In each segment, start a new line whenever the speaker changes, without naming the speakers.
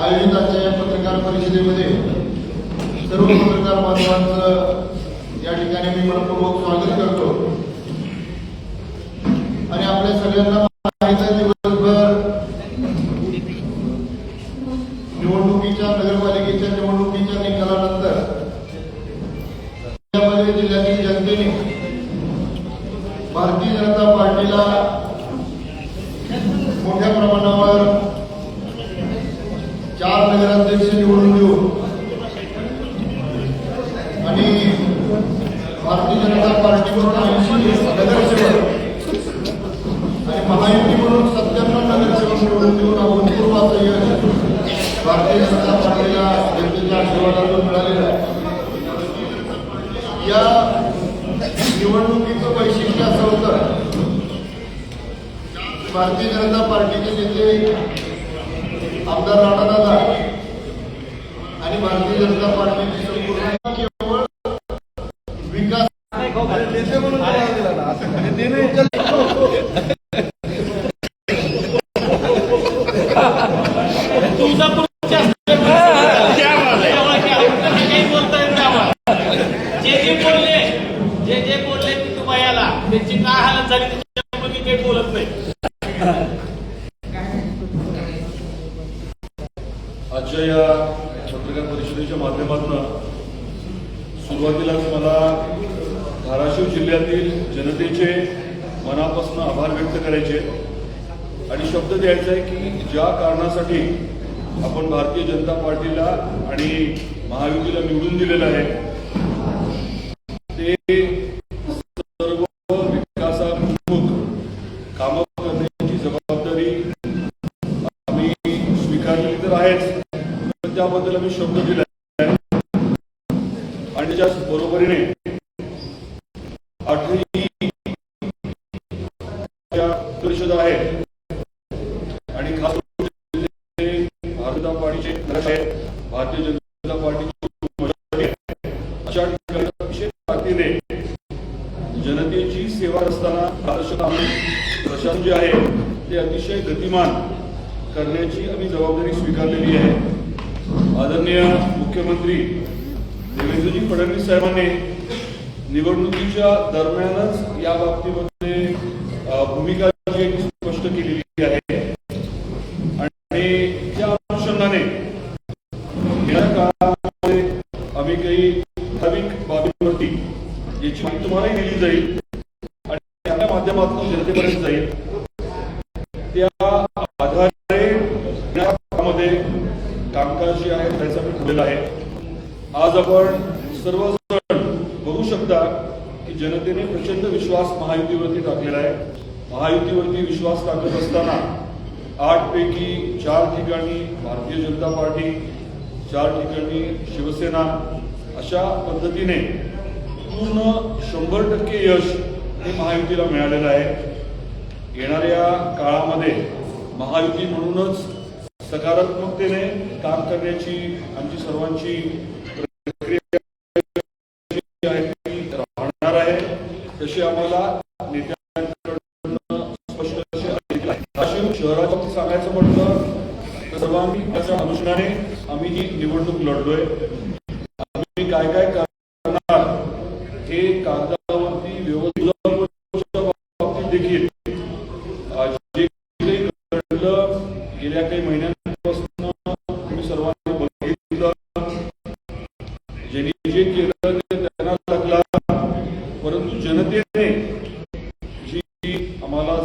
आयोजित असलेल्या या पत्रकार परिषदेमध्ये सर्व पत्रकार बांधवांचं या ठिकाणी मी मनपूर्वक स्वागत करतो. आणि आपल्या सगळ्यांना भारतीय जनता पार्टीकडून ऐंशी नगरसेवक. आणि महायुती म्हणून सत्त्याण्णव नगरसेवक निवडून देऊन अभूतपूर्व असं यश भारतीय जनता पार्टीला जनतेच्या आशीर्वादातून मिळालेलं आहे. या निवडणुकीचं वैशिष्ट्य असं होतं भारतीय जनता पार्टीचे नेते आमदार राणादादा आणि भारतीय जनता पार्टीची संपूर्ण केवळ विकास
जे जे बोलले जे जे बोलले की तू बायाला त्यांची काय हालत झाली त्याच्यामुळे मी काही बोलत नाही
आजच्या या पत्रकार परिषदेच्या माध्यमातून सुरुवातीलाच मला धाराशिव जिल्ह्यातील जनतेचे मनापासून आभार व्यक्त करायचे. आणि शब्द द्यायचा आहे की ज्या कारणासाठी आपण भारतीय जनता पार्टीला आणि महायुतीला निवडून दिलेलं आहे ते सर्व विकासाभिमुख कामं करण्याची जबाबदारी आम्ही स्वीकारलेली तर आहेच पण त्याबद्दल आम्ही शब्द दिला आणि त्याच्याच बरोबरीने आठही परिषद आहे आणि खास करून जे भारतीय जनता पार्टीचे भारतीय जनता पार्टीची अशा ठिकाणी अतिशय ताकदीने जनतेची सेवा असताना प्रशासन जे आहे ते अतिशय गतिमान करण्याची आम्ही जबाबदारी स्वीकारलेली आहे. आदरणीय मुख्यमंत्री देवेंद्रजी फडणवीस साहेबांनी निवडणुकीच्या दरम्यानच या बाबतीमध्ये अ, भूमिका जी आहे ती स्पष्ट केलेली आहे आणि त्या अनुषंगाने येणाऱ्या काळामध्ये आम्ही काही ठराविक बाबींवरती याची माहिती तुम्हालाही दिली जाईल आणि आपल्या माध्यमातून जनतेपर्यंत जाईल त्या आधारे या काळामध्ये कामकाज जे आहे त्याचं मी ठेवलेलं आहे आज आपण सर्वजण बघू शकता की जनतेने प्रचंड विश्वास महायुतीवरती टाकलेला आहे. महायुतीवरती विश्वास टाकत असताना आठ पैकी चार ठिकाणी भारतीय जनता पार्टी चार ठिकाणी शिवसेना अशा पद्धतीने पूर्ण शंभर टक्के यश हे महायुतीला मिळालेलं आहे. येणाऱ्या काळामध्ये महायुती म्हणूनच सकारात्मकतेने काम करण्याची आमची सर्वांची प्रक्रिया जी आहे ती राहणार आहे तशी आम्हाला नेत्यांकडून स्पष्ट अशी अधिक आहे वाशिम शहराच्या बाबतीत सांगायचं म्हटलं तर सर्वांनी त्याच्या अनुषंगाने आम्ही ही निवडणूक लढलोय. आम्ही काय काय करणार हे कागदावरती व्यवस्थित बाबतीत देखील जे काही घडलं गेल्या काही महिन्यांपासून तुम्ही सर्वांनी बघितलं. ज्यांनी जे केलं ते त्यांना लागला. परंतु जनतेने जी आम्हाला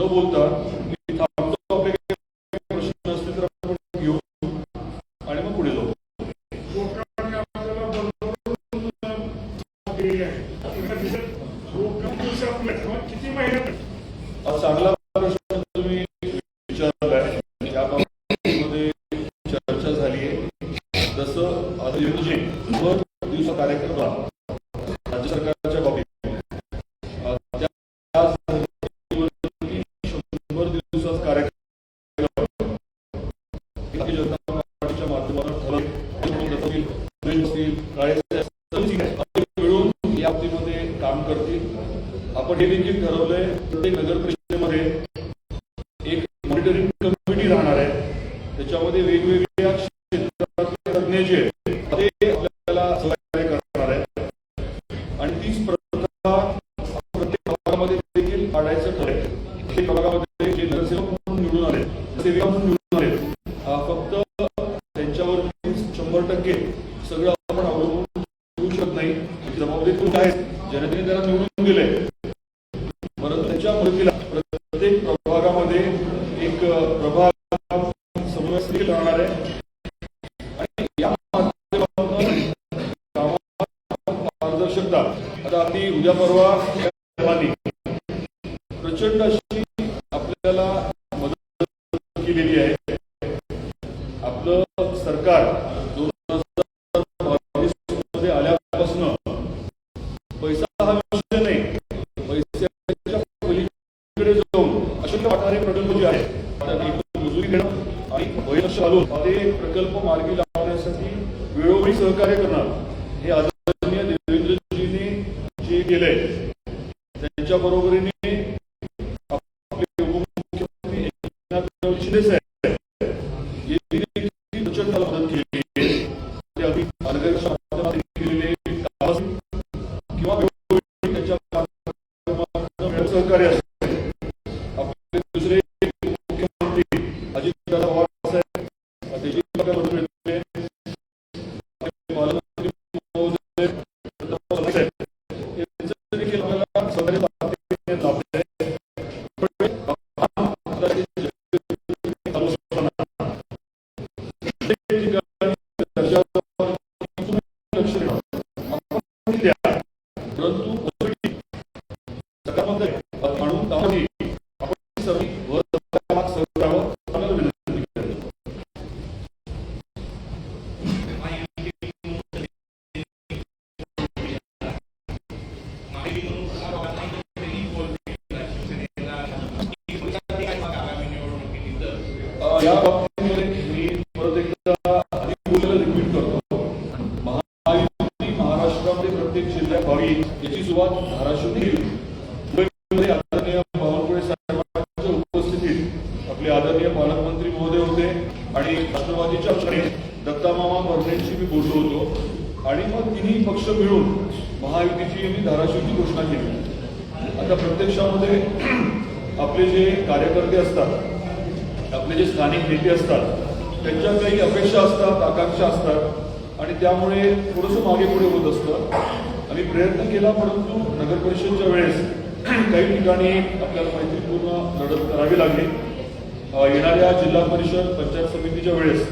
da votar मिळून या बाबतीमध्ये काम करतील आपण हे देखील ठरवलंय प्रत्येक नगर त्यांनी त्याला निवडून दिले परत त्याच्या मृतीला प्रत्येक प्रभागामध्ये एक प्रभाग समूह राहणार आहे. आता आम्ही उद्या परवा प्रचंड मंजुरी देणं आणि घालून ते प्रकल्प मार्गी लावण्यासाठी वेळोवेळी सहकार्य करणार. हे आदरणीय देवेंद्रजीने जे केलंय त्यांच्या बरोबरीने आपले उपमुख्यमंत्री भीती असतात. त्यांच्या काही अपेक्षा असतात आकांक्षा असतात आणि त्यामुळे थोडंसं मागे पुढे होत असतं. आम्ही प्रयत्न केला परंतु नगर परिषदच्या वेळेस काही ठिकाणी आपल्याला मैत्रीपूर्ण लढत करावी लागली. येणाऱ्या जिल्हा परिषद पंचायत समितीच्या वेळेस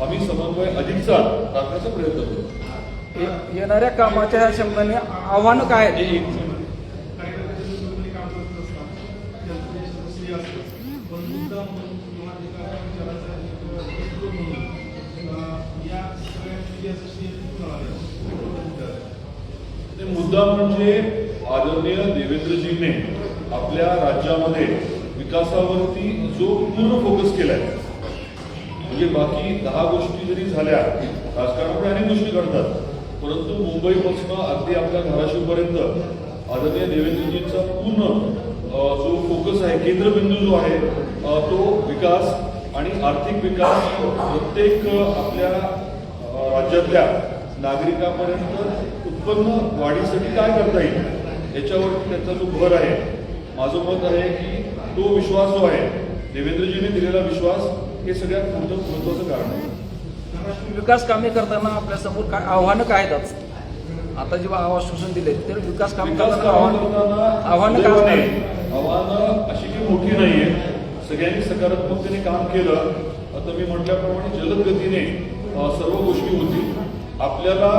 आम्ही समन्वय अधिकचा राखण्याचा प्रयत्न
करतो. येणाऱ्या कामाच्या शब्दाने आव्हान काय
मुद्दा
म्हणजे आदरणीय देवेंद्रजीने आपल्या राज्यामध्ये विकासावरती जो पूर्ण फोकस केलाय म्हणजे बाकी दहा गोष्टी जरी झाल्या राजकारणामुळे अनेक गोष्टी घडतात परंतु मुंबईपासून अगदी आपल्या धाराशिवपर्यंत आदरणीय देवेंद्रजींचा पूर्ण जो फोकस आहे केंद्रबिंदू जो आहे तो विकास आणि आर्थिक विकास प्रत्येक आपल्या राज्यातल्या नागरिकापर्यंत उत्पन्न वाढीसाठी काय करता येईल? याच्यावर त्यांचा जो भर आहे माझं मत आहे की तो विश्वास जो आहे देवेंद्रजींनी दिलेला विश्वास हे सगळ्यात मोठं महत्वाचं कारण आहे.
विकास कामे करताना आपल्यासमोर काय आव्हानं काय येतात आता जेव्हा आवाज शोषण दिले तर विकास काम करताना आव्हानं आव्हानं
अशी की मोठी आहेत सगळ्यांनी सकारात्मकतेने काम केलं. आता मी म्हटल्याप्रमाणे जलद गतीने सर्व गोष्टी होतील. आपल्याला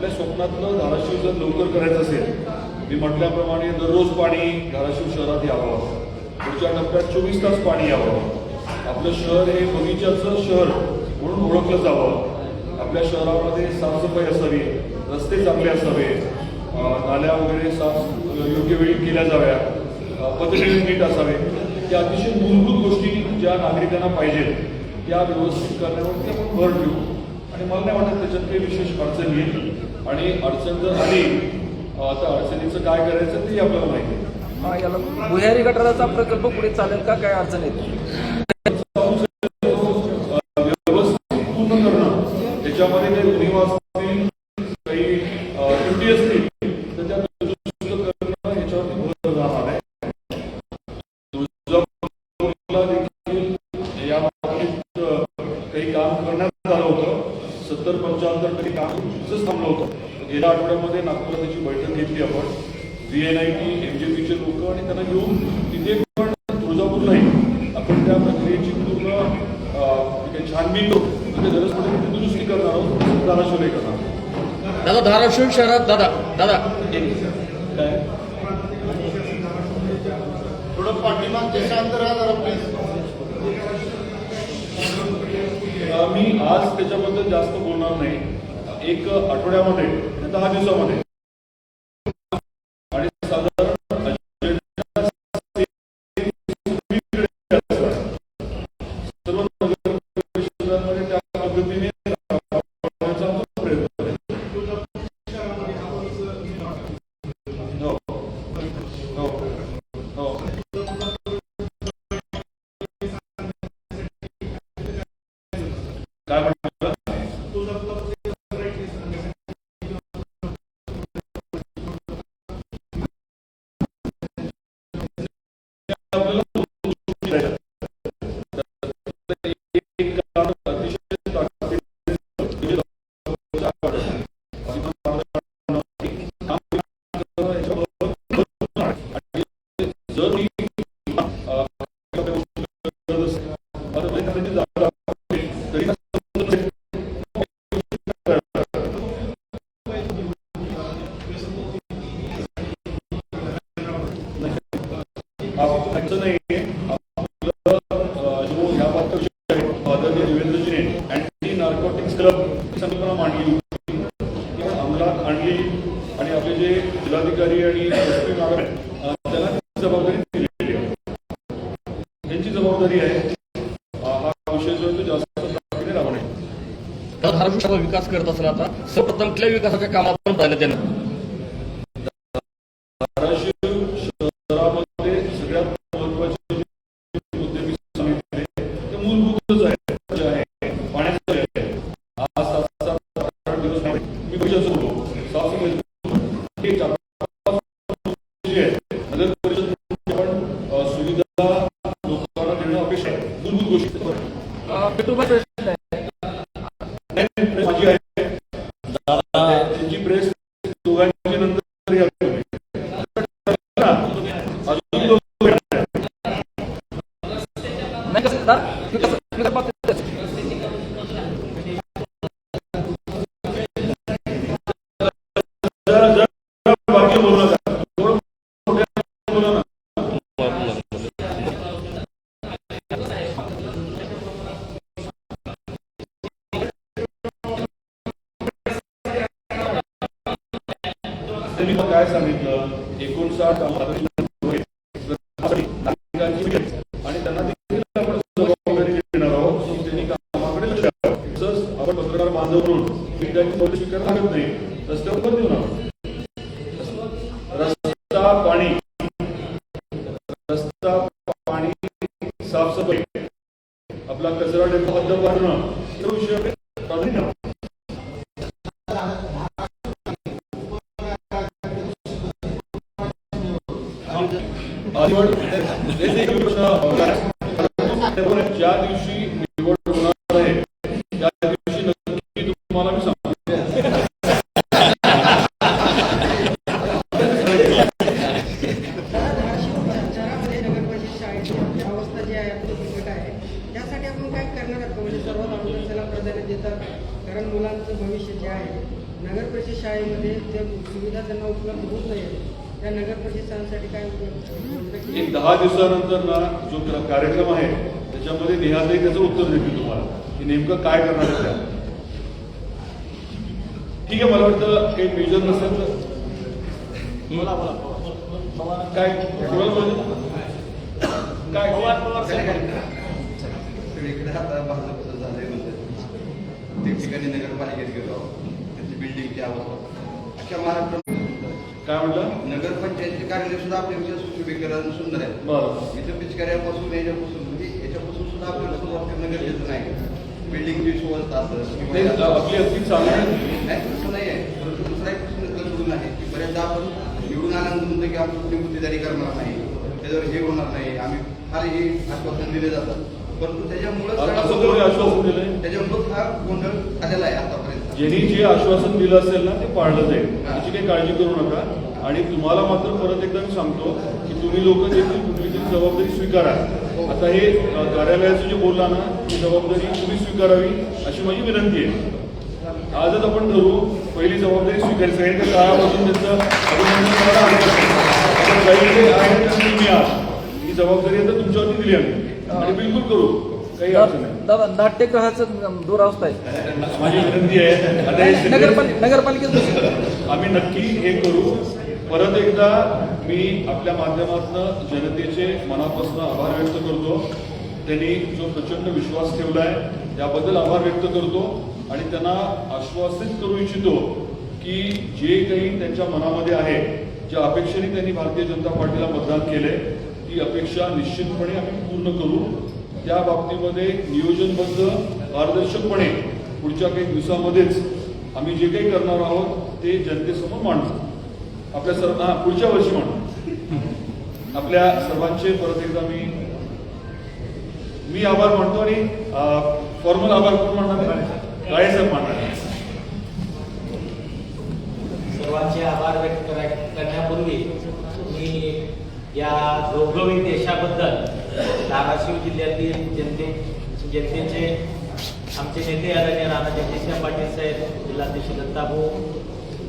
आपल्या स्वप्नातलं धाराशिव जर लवकर करायचं असेल मी म्हटल्याप्रमाणे दररोज पाणी धाराशिव शहरात यावं. पुढच्या टप्प्यात चोवीस तास पाणी यावं. आपलं शहर हे बगीच्याचं शहर म्हणून ओळखलं जावं. आपल्या शहरामध्ये साफसफाई असावी रस्ते चांगले असावे नाल्या वगैरे साफ योग्य वेळी केल्या जाव्या पद्धतीने नीट असावे. त्या अतिशय मूलभूत गोष्टी ज्या नागरिकांना पाहिजेत त्या व्यवस्थित करण्यावरती आपण भर ठेवू. आणि मला नाही वाटत त्याच्यात काही विशेष अडचण येईल. आणि अडचण जर आली तर अडचणीचं काय करायचं ते आपल्याला माहिती आहे.
हा, याला भुयारी गटाराचा प्रकल्प पुढे चालेल का? काय अडचण येते
व्यवस्थित पूर्ण करणं त्याच्यामध्ये काही उणीवा असतील काही अ, त्रुटी असतील तर त्या दुरुस्त करणं ह्याच्यावरती भर राहणार आहे तुळजापूरला देखील या बाबतीत अ, काही काम करण्यात आलं होतं सत्तर पंच्याहत्तर टक्के काम तिथंच थांबलं होतं गेल्या आठवड्यामध्ये नागपुरात त्याची बैठक घेतली आपण. V N I T M J पीचे लोक आणि त्यांना घेऊन तिथे पण तुळजापूरलाही आपण त्या प्रक्रियेची पूर्ण छानबीन करू तिथे गरज पडेल तिथे दुरुस्ती करणार आहोत धाराशिवही करणार आहोत.
दादा धाराशिव शहरात दादा दादा.
काय?
थोडं पाठीमागचे शांत राहा जरा प्लीज
अ, मी आज त्याच्याबद्दल जास्त बोलणार नाही. एक आठवड्यामध्ये दहा दिवसामध्ये. क्लब संकल्पना मांडली अंमलात आणली आणि आपले जे जिल्हाधिकारी आणि त्यांना जबाबदारी दिलेली आहे. त्यांची जबाबदारी आहे. हा विषय जो तो जास्त
विकास करत असताना आता सर्वप्रथम कुठल्या विकासाच्या कामात
रस्ता पाणी साफसफाई आपला कचरा डेपो हद्द वाढणं प्राधान्य
देतात. कारण मुलांचं भविष्य जे आहे नगर परिषद शाळेमध्ये ज्या सुविधा त्यांना उपलब्ध होत नाही त्या नगर परिषद शाळांसाठी काय उपलब्ध
एक दहा दिवसानंतर ना जो क्र- कार्यक्रम आहे त्याच्यामध्ये नेहाताई त्याचं उत्तर देतील तुम्हाला की नेमकं काय करणार आहे त्या. ठीक आहे मला वाटतं काही मेजर नसेल तर.
बोला बोला पवार
काय? काय?
पवार पवार साहेब.
आता ठिकठिकाणी नगरपालिकेत गेलो. त्यांची बिल्डिंगची अवस्था अख्ख्या महाराष्ट्रात
काय म्हटलं?
नगरपंचायतचे कार्यालय सुद्धा आपल्यापेक्षा सुशोभीकरण सुंदर आहे.
बरं.
इथं पिचकाऱ्यापासून याच्यापासून म्हणजे याच्यापासून सुद्धा आपल्याला सुरुवात करणं गरजेचं नाही. बिल्डिंगची सुवस्था असेल
आपली अगदी चांगली.
नाही तसं नाही आहे. परंतु दुसरा एक प्रश्न जर सोडून आहे की बऱ्याचदा आपण निवडून आल्यानंतर म्हणतो की आम्ही कुठली गुत्तेदारी करणार नाही त्याच्यावर हे होणार नाही आम्ही फार हे आश्वासन दिले जातात. परंतु त्याच्यामुळे
आश्वासन दिलंय.
त्याच्यामुळे हा गोंधळ आलेला आहे आतापर्यंत.
ज्यांनी जे आश्वासन दिलं असेल ना ते पाळलं जाईल. याची काही काळजी करू नका. आणि तुम्हाला मात्र परत एकदा मी सांगतो की तुम्ही लोक देखील कुठली तरी जबाबदारी स्वीकारा. आता हे कार्यालयाचं जे बोलला ना ती जबाबदारी तुम्ही स्वीकारावी अशी माझी विनंती आहे. आजच आपण ठरवू पहिली जबाबदारी स्वीकारायची. सगळ्यांच्या काळापासून त्यांचं अभिनंदन करायला काही जे आहे ते तुम्ही ही जबाबदारी आता तुमच्यावरती दिली आम्ही. आणि बिलकुल करू. काही अडचण नाही.
दादा नाट्यगृहाचं दुरावस्था आहे.
माझी विनंती आहे आता हे सगळे-
नगरपालिका नगरपालिकेत
आम्ही नक्की हे करू. परत एकदा मी आपल्या माध्यमातून जनतेचे मनापासून आभार व्यक्त करतो. त्यांनी जो प्रचंड विश्वास ठेवलाय त्याबद्दल आभार व्यक्त करतो. आणि त्यांना आश्वासित करू इच्छितो की जे काही त्यांच्या मनामध्ये आहे ज्या अपेक्षेने त्यांनी भारतीय जनता पार्टीला मतदान केलंय ती अपेक्षा निश्चितपणे आम्ही पूर्ण करू त्या बाबतीमध्ये नियोजनबद्ध पारदर्शकपणे पुढच्या काही दिवसामध्येच आम्ही जे काही करणार आहोत ते जनतेसमोर मांडू आपल्या सर्व हा पुढच्या वर्षी मांडू आपल्या सर्वांचे परत एकदा मी मी आभार मानतो आणि फॉर्मल आभार कोण मानणार आहे? काळे मानणार आहे.
सर्वांचे आभार व्यक्त करण्यापूर्वी या घवघवी देशाबद्दल धाराशिव जिल्ह्यातील जनते जनतेचे आमचे नेते आदरणीय राणा जगदीशराव पाटील साहेब जिल्हाध्यक्ष दत्ताभाऊ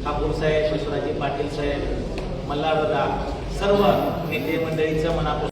ठाकूर साहेब विश्वराजी पाटील साहेब मल्हारदादा सर्व नेते मंडळीचं मनापासून